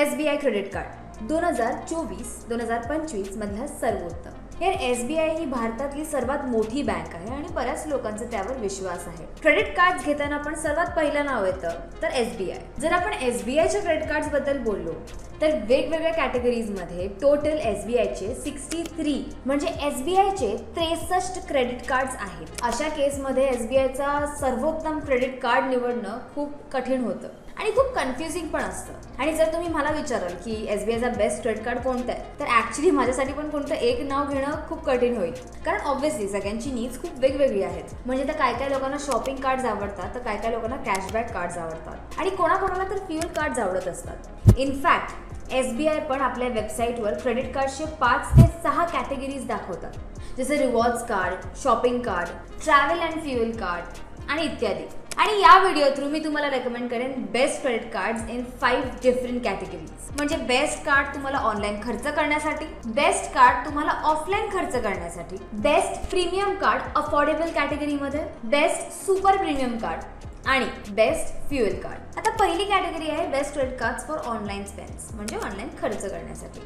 S B I credit card. दोन हजार चोवीस दोन हजार पंचवीस मधला सर्वोत्तम. यार एस बी आय ही भारतातली सर्वात मोठी बँक आहे आणि बऱ्याच लोकांचा त्यावर विश्वास आहे. क्रेडिट कार्ड घेताना पण सर्वात पहिलं नाव येतं तर एस बी आय जर आपण एस बी आयच्या क्रेडिट कार्डबद्दल बोललो तर वेगवेगळ्या कॅटेगरीजमध्ये total S B I sixty three म्हणजे एस बी आयचे त्रेसष्ट क्रेडिट कार्ड्स आहेत. अशा केसमध्ये एस बी आयचा सर्वोत्तम क्रेडिट कार्ड निवडणं खूप कठीण होतं आणि खूप कन्फ्युजिंग पण असतं. आणि जर तुम्ही मला विचाराल की एस बी आयचा बेस्ट क्रेडिट कार्ड कोणतं आहे तर ॲक्च्युली माझ्यासाठी पण कोणतं एक नाव घेणं खूप कठीण होईल. कारण ऑब्व्हियसली सगळ्यांची नीड्स खूप वेगवेगळी आहेत. म्हणजे तर काय काय लोकांना शॉपिंग कार्ड्स आवडतात तर काय काय लोकांना कॅशबॅक कार्ड्स आवडतात. आणि कोणाकोणाला तर फ्युअल कार्ड्स आवडत असतात. इनफॅक्ट एस बी आय पण आपल्या वेबसाईटवर क्रेडिट कार्डचे पाच ते सहा कॅटेगरीज दाखवतात. जसे rewards card shopping card travel and fuel card आणि इत्यादी. आणि या व्हिडिओ थ्रू मी तुम्हाला रेकमेंड करेन best credit cards in five different categories म्हणजे बेस्ट कार्ड तुम्हाला ऑनलाईन खर्च करण्यासाठी बेस्ट कार्ड तुम्हाला ऑफलाईन खर्च करण्यासाठी बेस्ट प्रीमियम कार्ड अफोर्डेबल कॅटेगरीमध्ये बेस्ट सुपर प्रीमियम कार्ड आणि बेस्ट फ्युएल कार्ड आता पहिली कॅटेगरी आहे best credit cards for online spends म्हणजे ऑनलाईन खर्च करण्यासाठी.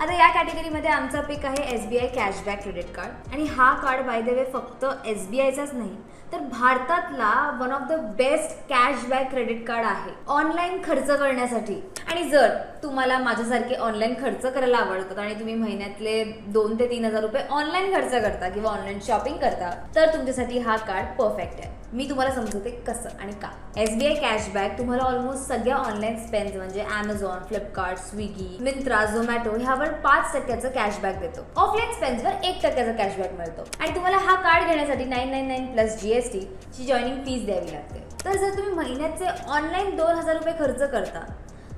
आता या कॅटेगरीमध्ये आमचा पिक आहे S B I cashback credit card आणि हा कार्ड बाय द वे फक्त एस बी आयचाच नाही तर भारतातला one of the best cashback credit card आहे ऑनलाईन खर्च करण्यासाठी. आणि जर तुम्हाला माझ्यासारखे ऑनलाईन खर्च करायला आवडतात आणि तुम्ही महिन्यातले दोन ते तीन हजार रुपये ऑनलाईन खर्च करता किंवा ऑनलाईन शॉपिंग करता तर तुमच्यासाठी हा कार्ड परफेक्ट आहे. मी तुम्हाला समजवते कसं आणि का. एस बी आय कॅशबॅक तुम्हाला ऑलमोस्ट सगळ्या ऑनलाईन स्पेन्स म्हणजे अमेझॉन फ्लिपकार्ट स्विगी मिंत्रा झोमॅटो ह्यावर पाच टक्क्याचा कॅशबॅक देतो. ऑफलाईन स्पेन्सवर एक टक्क्याचा कॅशबॅक मिळतो. आणि तुम्हाला हा कार्ड घेण्यासाठी nine nine nine plus GST ची जॉईनिंग फीस द्यावी लागते. तर जर तुम्ही महिन्याचे ऑनलाईन दोन हजार रुपये खर्च करता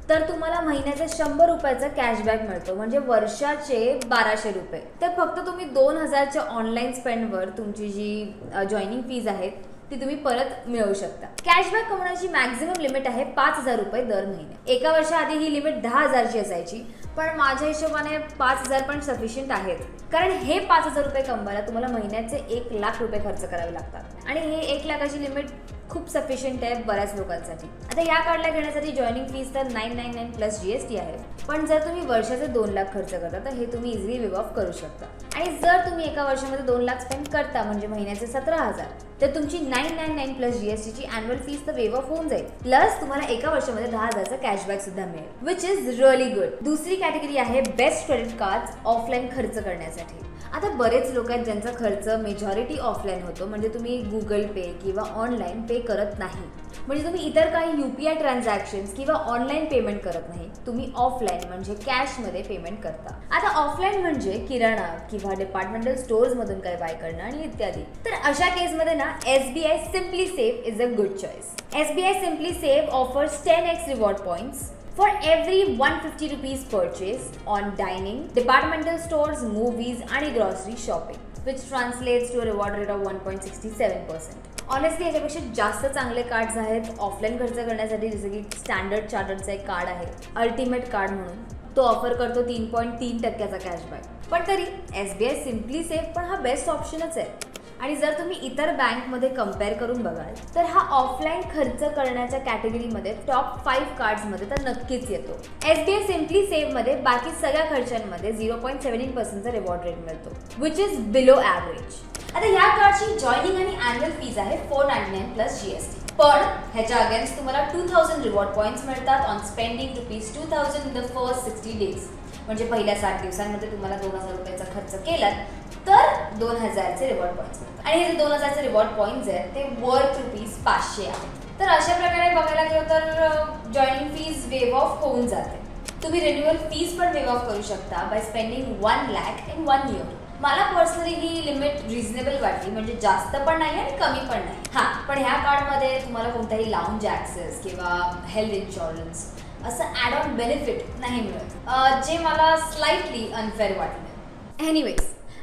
तर तुम्हाला महिन्याचे शंभर रुपयाचा कॅशबॅक मिळतो. म्हणजे वर्षाचे बाराशे रुपये. तर फक्त तुम्ही दोन हजारच्या ऑनलाईन स्पेंडवर तुमची जी जॉईनिंग फीज आहे ती तुम्ही परत मिळवू शकता. कॅशबॅक कमवण्याची मॅक्झिमम लिमिट आहे पाच हजार रुपये दर महिने. एका वर्षाआधी ही लिमिट दहा हजारची असायची पण माझ्या हिशोबाने पाच हजार पण सफिशियंट आहेत. कारण हे पाच हजार रुपये कमवायला तुम्हाला महिन्याचे एक लाख रुपये खर्च करावे लागतात. आणि हे एक लाखाची लिमिट खूप सफिशियंट आहे बऱ्याच लोकांसाठी. आता या कार्डला घेण्यासाठी जॉईनिंग फीस तर nine nine nine plus G S T आहे. पण जर तुम्ही वर्षाचे दोन लाख खर्च करता तर हे तुम्ही इझिली विव ऑफ करू शकता. आणि जर तुम्ही एका वर्षामध्ये दोन लाख स्पेंड करता म्हणजे महिन्याचे सतरा हजार तर तुमची nine nine nine plus G S टीची अॅन्युअल फीस तर वेव ऑफ होऊन जाईल. प्लस तुम्हाला एका वर्षामध्ये दहा हजारचा कॅशबॅक सुद्धा मिळेल विच इज रिअली गुड दुसरी कॅटेगरी आहे बेस्ट क्रेडिट कार्ड ऑफलाईन खर्च करण्यासाठी. आता बरेच लोक आहेत ज्यांचा खर्च मेजॉरिटी ऑफलाईन होतो. म्हणजे तुम्ही गुगल पे किंवा ऑनलाईन पे करत नाही. म्हणजे तुम्ही इतर काही यू पी आय ट्रान्झॅक्शन्स किंवा ऑनलाईन पेमेंट करत नाही. तुम्ही ऑफलाईन म्हणजे कॅशमध्ये पेमेंट करता. आता ऑफलाईन म्हणजे किराणा किंवा डिपार्टमेंटल स्टोअर्समधून काही बाय करणं आणि इत्यादी. तर अशा केसमध्ये ना S B I simply save is a good choice S B I simply save offers ten X reward points For every 150 rupees purchase on dining, departmental stores, movies, आणि grocery shopping, which translates to a reward rate of 1.67%. Honestly याच्यापेक्षा जास्त चांगले cards आहेत. Offline खर्च करण्यासाठी जसं की standard चार्टर्डचा एक कार्ड आहे. अल्टिमेट कार्ड म्हणून. तो ऑफर करतो तीन पॉईंट तीन टक्क्याचा कॅशबॅक पण तरी S B I simply save पण हा बेस्ट ऑप्शनच आहे. आणि जर तुम्ही इतर बँकमध्ये कंपेअर करून बघाल तर हा ऑफलाईन खर्च करण्याच्या कॅटेगरीमध्ये टॉप फाईव्ह कार्ड्समध्ये तर नक्कीच येतो. एस बी आय सिम्पली सेव्हमध्ये बाकी सगळ्या खर्चांमध्ये झिरो पॉईंट सेव्हन्टीन पर्सेंटचा रिवॉर्ड रेट मिळतो विच इज बिलो ॲव्हरेज आता या कार्डची जॉईनिंग आणि अॅन्युअल फीज आहे four ninety nine plus G S T पण ह्याच्या अगेन्स्ट तुम्हाला टू थाउजंड रिवॉर्ड पॉईंट्स मिळतात on spending rupees two thousand in the first sixty days म्हणजे पहिल्या सात दिवसांमध्ये तुम्हाला दोन हजार रुपयाचा खर्च केलात तर दोन हजारचे रिवॉर्ड पॉईंट्स मिळतात. आणि हे जे दोन हजारचे रिवॉर्ड पॉईंट्स आहेत ते वर्थ रुपीज पाचशे आहेत. तर अशा प्रकारे बघायला गेलं तर जॉईनिंग फीज वेव ऑफ होऊन जाते. तुम्ही रिन्युअल फीज पण वेव ऑफ करू शकता by spending one lakh in one year मला पर्सनली ही लिमिट रिझनेबल वाटली म्हणजे जास्त पण नाही आणि कमी पण नाही. हां पण ह्या कार्डमध्ये तुम्हाला कोणताही लाऊंज ॲक्सेस किंवा हेल्थ इन्शुरन्स असं ॲड ऑन बेनिफिट नाही मिळत. जे मला स्लाइटली अनफेअर वाटलं. एनिवेज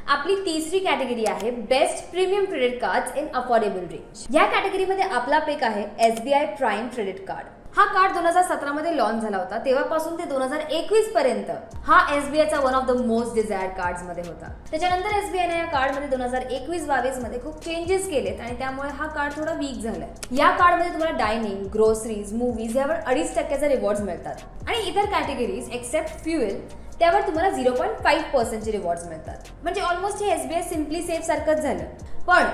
आपली तिसरी कॅटेगरी आहे best premium credit card in affordable range या कॅटेगरीमध्ये आपला पेक आहे S B I prime credit card हा कार्ड दोन हजार सतरामध्ये लॉन्च झाला होता. तेव्हापासून ते दोन हजार एकवीस पर्यंत हा एसबीआयचा one of the most desired कार्डमध्ये होता. त्याच्यानंतर एसबीआयने या कार्डमध्ये दोन हजार एकवीस बावीसमध्ये खूप चेंजेस केलेत आणि त्यामुळे हा कार्ड थोडा वीक झालाय. या कार्डमध्ये तुम्हाला डायनिंग ग्रोसरीज मूवीज यावर अडीच टक्क्याचे रिवॉर्ड मिळतात. आणि इतर कॅटेगरीज एक्सेप्ट फ्युएल त्यावर तुम्हाला झिरो पॉईंट फाईव्ह पर्सेंटचे रिवॉर्ड्स मिळतात. म्हणजे ऑलमोस्ट हे आय सिम्पली सेफ सारखंच झालं. पण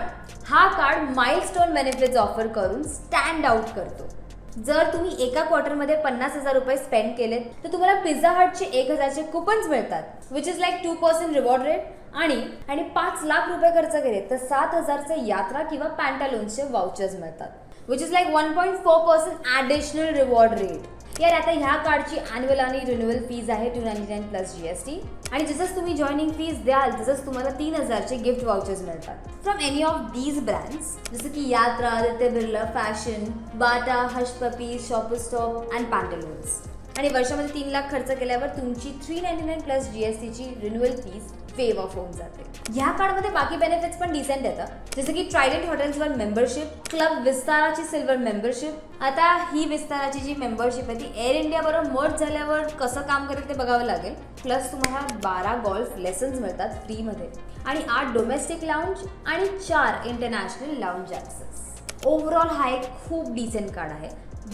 हा कार्ड माइलस्टोन बेनिफिट्स ऑफर करून स्टँड आउट करतो. जर तुम्ही एका क्वार्टरमध्ये पन्नास हजार रुपये स्पेंड केलेत तर तुम्हाला पिझ्झा हटचे एक हजारचे कुपन्स मिळतात which is like two percent reward rate आणि आणि पाच लाख रुपये खर्च केले तर सात हजारचे यात्रा किंवा पॅन्टालोन्सचे वाउचर्स मिळतात which is like one point four percent additional reward rate यार आता ह्या कार्डची अॅन्युअल आणि रिन्युअल फीज आहे two ninety nine plus G S T आणि जसंच तुम्ही जॉईनिंग फीज द्याल तसंच तुम्हाला तीन हजारचे गिफ्ट वाउचर्स मिळतात. From any of these brands जसं की Yatra Aditya Birla fashion Bata Hush Puppy Shopper Stop and Pantaloons आणि वर्षामध्ये तीन लाख खर्च केल्यावर तुमची three ninety nine plus G S टीची रिन्युअल फीज वेव ऑफ होऊन जाते. ह्या कार्डमध्ये बाकी बेनिफिट्स पण डिसेंट येतात जसं की ट्रायडंट हॉटेल्सवर मेंबरशिप क्लब विस्ताराची सिल्वर मेंबरशिप आता ही विस्ताराची जी मेंबरशिप आहे ती एअर इंडिया बरोबर मर्ज झाल्यावर कसं काम करेल ते बघावं लागेल. प्लस तुम्हाला बारा गॉल्फ लेसन्स मिळतात फ्रीमध्ये आणि आठ डोमेस्टिक लाऊंज आणि चार इंटरनॅशनल लाऊंज ॲक्सेस ओव्हरऑल हा एक खूप डिसेंट कार्ड आहे.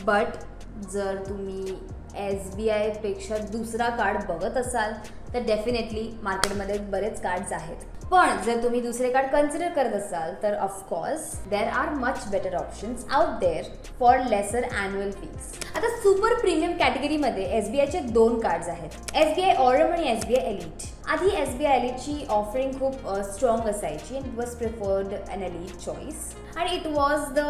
बट जर तुम्ही एस बी आयपेक्षा दुसरा कार्ड बघत असाल तर डेफिनेटली मार्केटमध्ये बरेच कार्ड्स आहेत. पण जर तुम्ही दुसरे कार्ड कन्सिडर करत असाल तर of course there are much better options out there for lesser annual fees आता सुपर प्रीमियम कॅटेगरीमध्ये एस बी आयचे दोन कार्ड्स आहेत. एस बी आय ऑरम आणि एस बी आय एलिट आधी एस बी आय एलिटची ऑफरिंग खूप स्ट्रॉंग असायची. And it was preferred an elite choice आणि it was the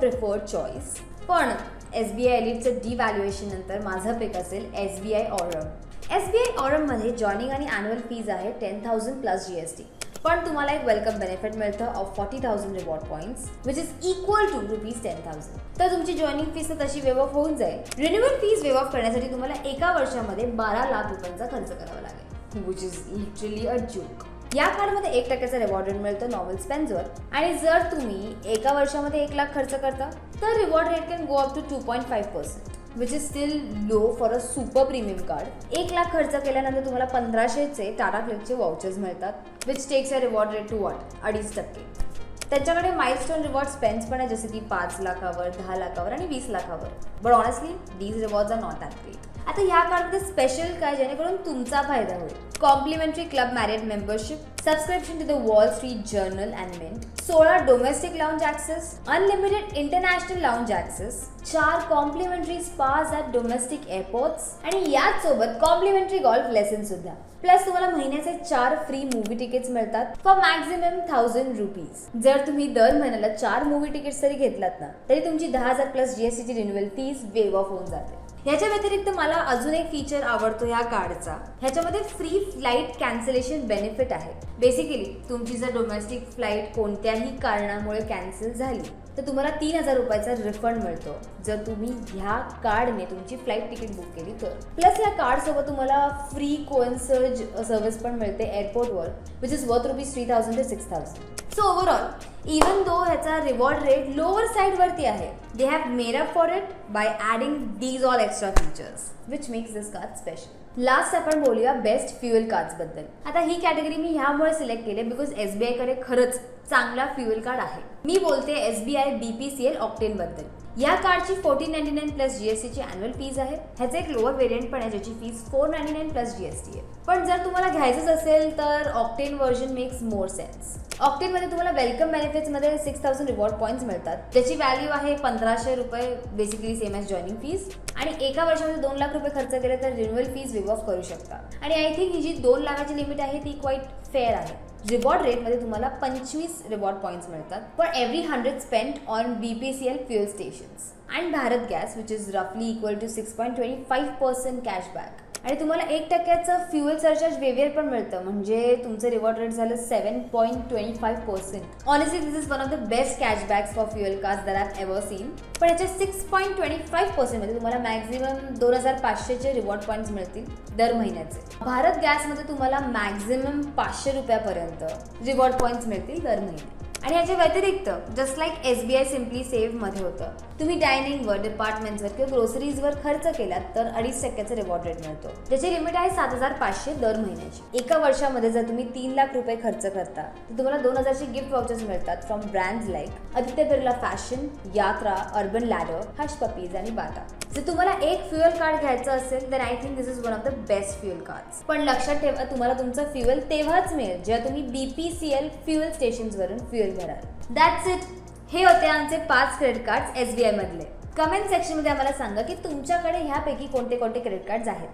preferred choice पण एस बी आय एलिटचं डिव्हॅल्युएशन नंतर माझं पिक असेल S B I Aurum S B I ऑरममध्ये joining आणि अॅन्युअल फीज आहे ten thousand plus G S T पण तुम्हाला एक वेलकम बेनिफिट मिळतं of forty thousand reward points which is equal to rupees ten thousand तर तुमची joining fees तर तशी वेव ऑफ होऊन जाईल. रिन्युअल फीज वेव ऑफ करण्यासाठी तुम्हाला एका वर्षामध्ये बारा लाख रुपयांचा खर्च करावा लागेल. Which is literally a joke या कार्डमध्ये एक टक्क्याचा रिवॉर्ड मिळतं नॉवल स्पेन्सवर आणि जर तुम्ही एका वर्षामध्ये एक लाख खर्च करता तर reward rate can go up to two point five percent which is still low for a super premium card एक लाख खर्च केल्यानंतर तुम्हाला पंधराशेचे टाटा क्लिकचे वाउचर्स मिळतात which takes a reward rate to what अडीच टक्के. त्यांच्याकडे माइलस्टोन रिवॉर्ड स्पेन्स पण आहे जसे की पाच लाखावर दहा लाखावर आणि वीस लाखावर. But honestly these rewards are not that great आता ह्या कार्डमध्ये स्पेशल काय जेणेकरून तुमचा फायदा होईल. Complimentary club Marriott membership subscription to the Wall Street Journal and Mint सोळा domestic lounge access unlimited international lounge access चार complimentary spas at domestic airports आणि याच सोबत कॉम्प्लिमेंटरी गॉल्फ लेसन सुद्धा. प्लस तुम्हाला महिन्याचे चार फ्री मूवी तिकीट्स मिळतात फॉर मॅक्झिमम थाउजंड रुपीज जर तुम्ही दर महिन्याला चार मूवी तिकीट्स जरी घेतलात ना तरी तुमची दहा हजार प्लस जीएसटीची रिन्युअल फीज वेव ऑफ होऊन जाते. ह्याच्या व्यतिरिक्त मला अजून एक फीचर आवडतो या कार्डचा ह्याच्यामध्ये फ्री फ्लाईट कॅन्सलेशन बेनिफिट आहे. बेसिकली तुमची जर डोमेस्टिक फ्लाईट कोणत्याही कारणामुळे कॅन्सल झाली तर तुम्हाला तीन हजार रुपयाचा रिफंड मिळतो. जर तुम्ही ह्या कार्डने तुमची फ्लाईट तिकीट बुक केली तर. प्लस या कार्डसोबत तुम्हाला फ्री कोइन्सर्ज सर्व्हिस पण मिळते एअरपोर्टवर which is worth rupees three thousand ते six thousand so overall even though ह्याचा रिवॉर्ड रेट लोअर साईडवरती आहे they have made up for it by adding these all extra features which makes this card special last आपण बोलूया best fuel कार्ड्सबद्दल आता ही category मी ह्यामुळे select केली because S बी आयकडे खरंच चांगला फ्युएल कार्ड आहे. मी बोलते S B I B P C L ऑप्टेनबद्दल या कार्डची फोर्टीन नाईन्टी नाईन प्लस जीएसटीची अॅन्युअल फीज आहे. ह्याचं एक लोअर व्हेरियंट पण आहे ज्याची fees four ninety nine plus GST आहे. पण जर तुम्हाला घ्यायचंच असेल तर octane version makes more sense ऑक्टेनमध्ये तुम्हाला वेलकम बेनिफिट्समध्ये सिक्स थाउजंड रिवॉर्ड पॉईंट्स मिळतात. त्याची व्हॅल्यू आहे पंधराशे रुपये basically same as joining fees आणि एका वर्षामध्ये दोन लाख रुपये खर्च केले तर रिन्युअल फीज विव ऑफ करू शकता. आणि आय थिंक ही जी दोन लाखाची लिमिट आहे ती क्वाईट फेअर आहे. रिवॉर्ड रेटमध्ये तुम्हाला पंचवीस रिवॉर्ड पॉईंट्स मिळतात for every hundred spend on B P C L fuel stations and Bharat gas which is रफली equal to six point twenty five percent cashback आणि तुम्हाला एक टक्क्याचं फ्युएल सरचार्ज वेवियर पण मिळतं. म्हणजे तुमचं रिवॉर्ड रेट झालं seven point twenty five percent honestly this is one of the best cashbacks for fuel cars that have ever seen पण याच्या सिक्स पॉईंट ट्वेंटी फाईव्ह पर्सेंटमध्ये तुम्हाला मॅक्झिमम दोन हजार पाचशेचे रिवॉर्ड पॉईंट्स मिळतील दर महिन्याचे. भारत गॅसमध्ये तुम्हाला मॅक्झिमम पाचशे रुपयापर्यंत रिवॉर्ड पॉईंट्स मिळतील दर महिन्यात आणि याच्या व्यतिरिक्त just like S B I simply सेव्हमध्ये होतं तुम्ही डायनिंगवर डिपार्टमेंट्सवर किंवा ग्रोसरीजवर खर्च केलात तर अडीच टक्क्याचा रिवॉर्ड रेट मिळतो. ज्याची लिमिट आहे सात हजार पाचशे दर महिन्याची. एका वर्षामध्ये जर तुम्ही तीन लाख रुपये खर्च करता तर तुम्हाला दोन हजारचे गिफ्ट वाउचर्स मिळतात from brands like Aditya Birla fashion Yatra Urban Ladder Hush Puppies आणि बाटा जर तुम्हाला एक फ्युएल कार्ड घ्यायचं असेल तर I think this is one of the best fuel card पण लक्षात ठेवा तुम्हाला तुमचं फ्युएल तेव्हाच मिळेल जेव्हा तुम्ही बीपीसीएल फ्युएल स्टेशन्सवरून फ्युएल भराल. दॅट्स इट हे होते आमचे पाच क्रेडिट कार्ड एस बी आयमधले कमेंट सेक्शनमध्ये आम्हाला सांगा की तुमच्याकडे ह्यापैकी कोणते कोणते क्रेडिट कार्ड्स आहेत.